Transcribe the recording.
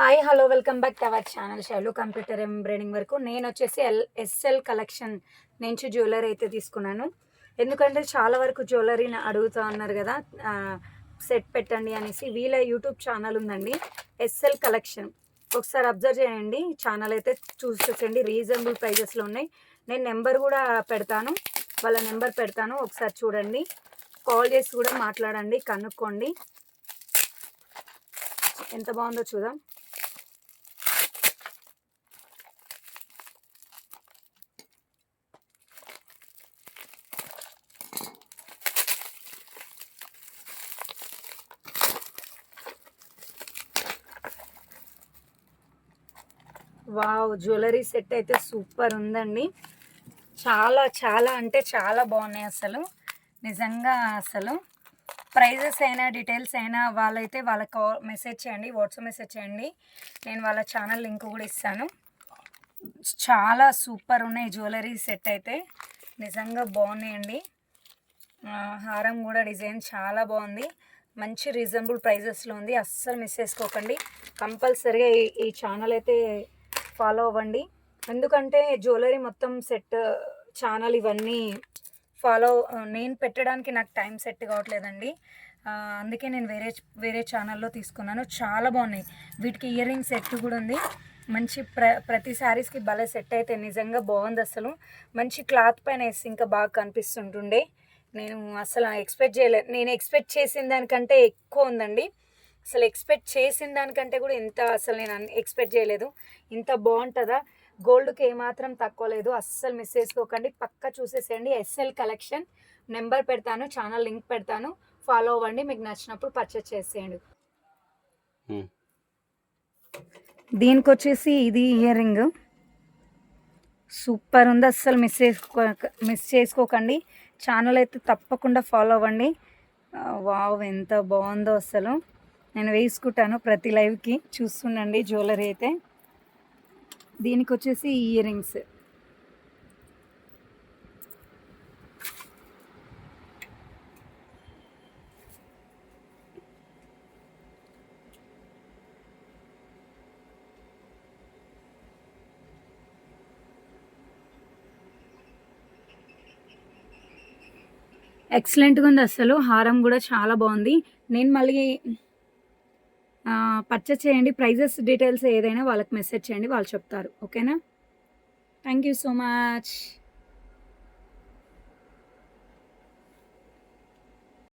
Hi hello welcome back to our channel Shailu computer embroidering వరకు. నేను వచ్చేసి L SL collection నుంచి jewellery అయితే తీసుకున్నాను. ఎందుకంటే చాలా వరకు జ్యువెలరీని అడుగుతూ ఉన్నారు కదా సెట్ పెట్టండి అనేసి. వీళ్ళ యూట్యూబ్ ఛానల్ ఉందండి ఎస్ఎల్ కలెక్షన్. ఒకసారి అబ్జర్వ్ చేయండి ఛానల్ అయితే చూసేసండి రీజనబుల్ ప్రైజెస్లో ఉన్నాయి. నేను నెంబర్ కూడా పెడతాను వాళ్ళ నెంబర్ పెడతాను. ఒకసారి చూడండి కాల్ చేసి కూడా మాట్లాడండి కనుక్కోండి. ఎంత బాగుందో చూద్దాం. వావ్ జ్యువెలరీ సెట్ అయితే సూపర్ ఉందండి. చాలా చాలా అంటే చాలా బాగున్నాయి అసలు. నిజంగా అసలు. ప్రైజెస్ అయినా డీటెయిల్స్ అయినా వాళ్ళైతే వాళ్ళకి కాల్ మెసేజ్ చేయండి వాట్సాప్ మెసేజ్ చేయండి. నేను వాళ్ళ ఛానల్ లింక్ కూడా ఇస్తాను. చాలా సూపర్ ఉన్నాయి జ్యువెలరీ సెట్ అయితే. నిజంగా బాగున్నాయండి. హారం కూడా డిజైన్ చాలా బాగుంది. మంచి రీజనబుల్ ప్రైజెస్లో ఉంది. అస్సలు మిస్ చేసుకోకండి. కంపల్సరీగా ఈ ఈ ఛానల్ అయితే ఫాలో అవ్వండి. ఎందుకంటే జ్యువెలరీ మొత్తం సెట్ ఛానల్ ఇవన్నీ ఫాలో నేను పెట్టడానికి నాకు టైం సెట్ కావట్లేదండి. అందుకే నేను వేరే వేరే ఛానల్లో తీసుకున్నాను. చాలా బాగున్నాయి. వీటికి ఇయర్ రింగ్ సెట్ కూడా ఉంది. మంచి ప్ర ప్రతి శారీస్కి భలే సెట్ అయితే నిజంగా బాగుంది అసలు. మంచి క్లాత్ పైన వేసి ఇంకా బాగా కనిపిస్తుంటుండే. నేను అసలు ఎక్స్పెక్ట్ చేయలేదు నేను ఎక్స్పెక్ట్ చేసిన దానికంటే ఎక్కువ ఉందండి. అసలు ఎక్స్పెక్ట్ చేసిన దానికంటే కూడా ఇంత అసలు నేను ఎక్స్పెక్ట్ చేయలేదు. ఇంత బాగుంటుందా? గోల్డ్కి ఏమాత్రం తక్కువ లేదు. అస్సలు మిస్ చేసుకోకండి. పక్క చూసేసేయండి. S L collection. నెంబర్ పెడతాను ఛానల్ లింక్ పెడతాను. ఫాలో అవ్వండి. మీకు నచ్చినప్పుడు పర్చేస్ చేసేయండి. దీనికి వచ్చేసి ఇది ఇయర్ రింగ్ సూపర్ ఉంది. అస్సలు మిస్ చేసుకో మిస్ చేసుకోకండి. ఛానల్ అయితే తప్పకుండా ఫాలో అవ్వండి. వావ్ ఎంత బాగుందో అసలు నేను వేసుకుంటాను ప్రతి లైవ్కి. చూస్తుండండి జ్యువెలరీ అయితే. దీనికి వచ్చేసి ఇయర్ రింగ్స్ ఎక్సలెంట్గా ఉంది అసలు. హారం కూడా చాలా బాగుంది. నేను మళ్ళీ పర్చేస్ చేయండి. ప్రైజెస్ డీటెయిల్స్ ఏదైనా వాళ్ళకి మెసేజ్ చేయండి. వాళ్ళు చెప్తారు. ఓకేనా థ్యాంక్ యూ సో మచ్